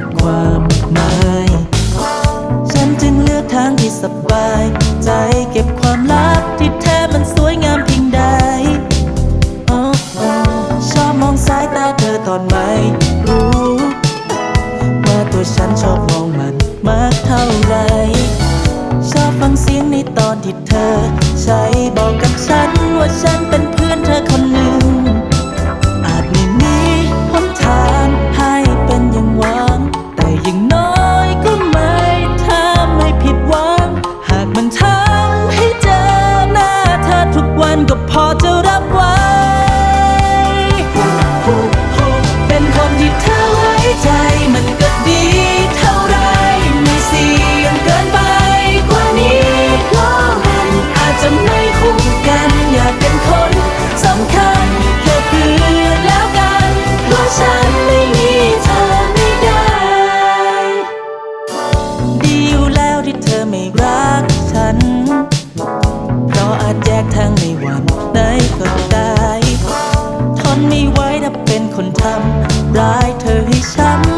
ดความหมาย ฉันจึงเลือกทางที่สบาย ใจเก็บความลับที่แท้มันสวยงามเพียงใดชอบมองสายตาเธอตอนไหมำให้เจอหน้าเธอทุกวันก็พอ คนทำร้ายเธอให้ช้ำ